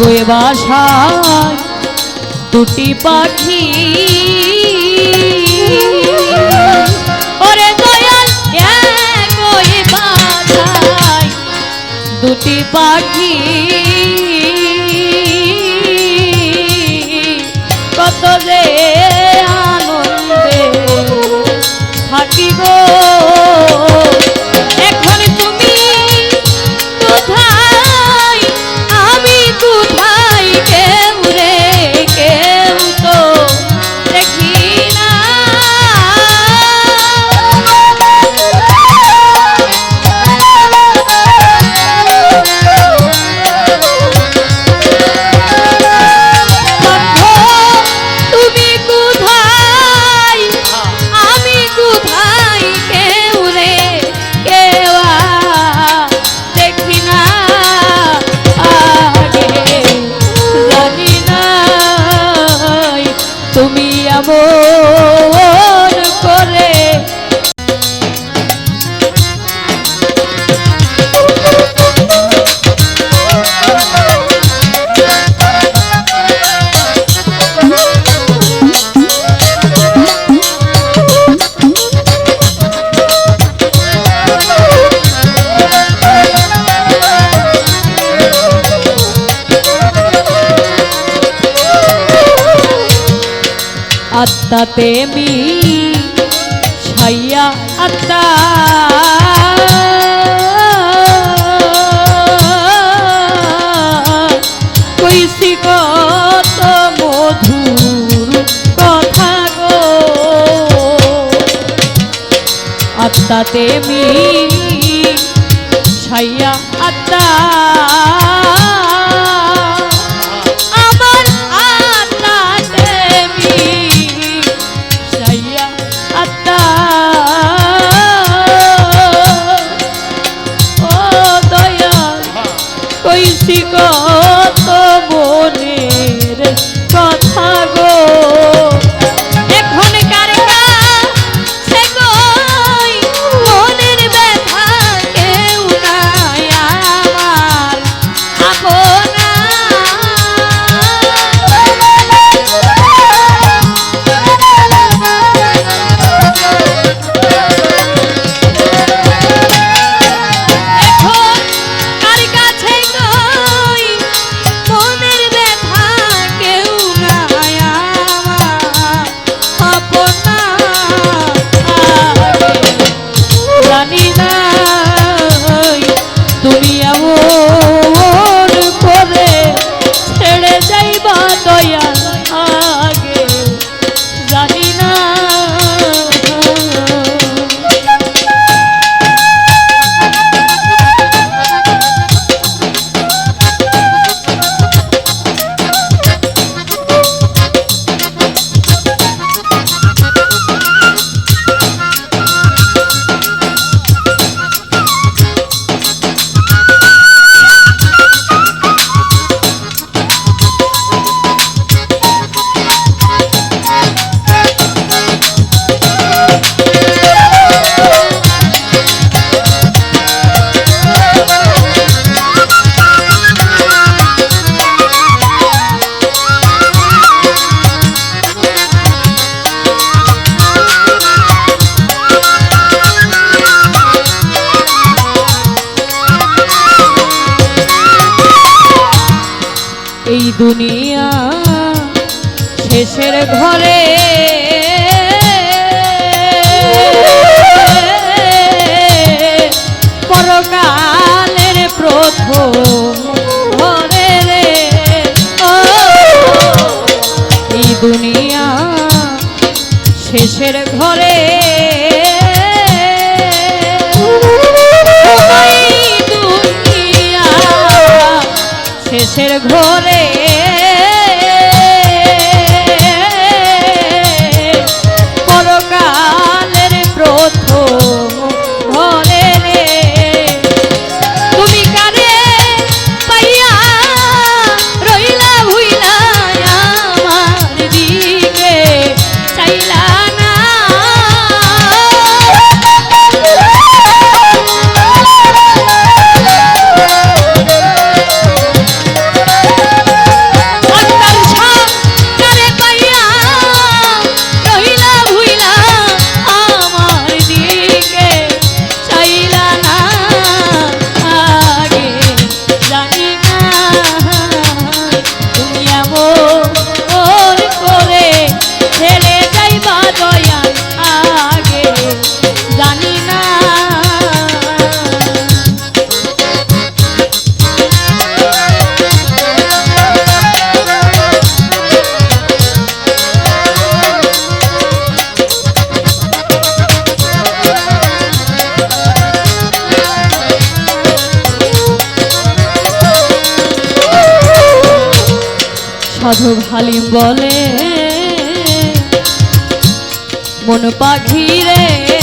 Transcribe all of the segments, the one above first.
কয়ে বাসায় দুটি পাখি। ওরে দয়াল কয়ে বাসায় দুটি পাখি। সাথে মিলি সাইয়া আত্মা। কইছি কত মধুর কথা গো। আত্মাতে মিলি সাইয়া আত্মা। দুনিয়া শেষের ঘরে। পরকালের প্রথম ঘরে রে। এই দুনিয়া শেষের ঘরে। শেষের ঘরে। মাধব হালিম বলে মন পাখি রে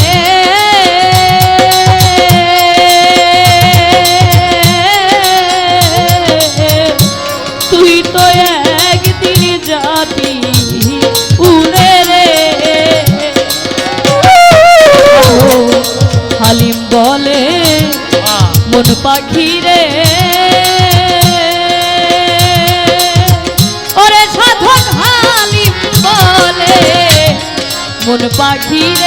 partir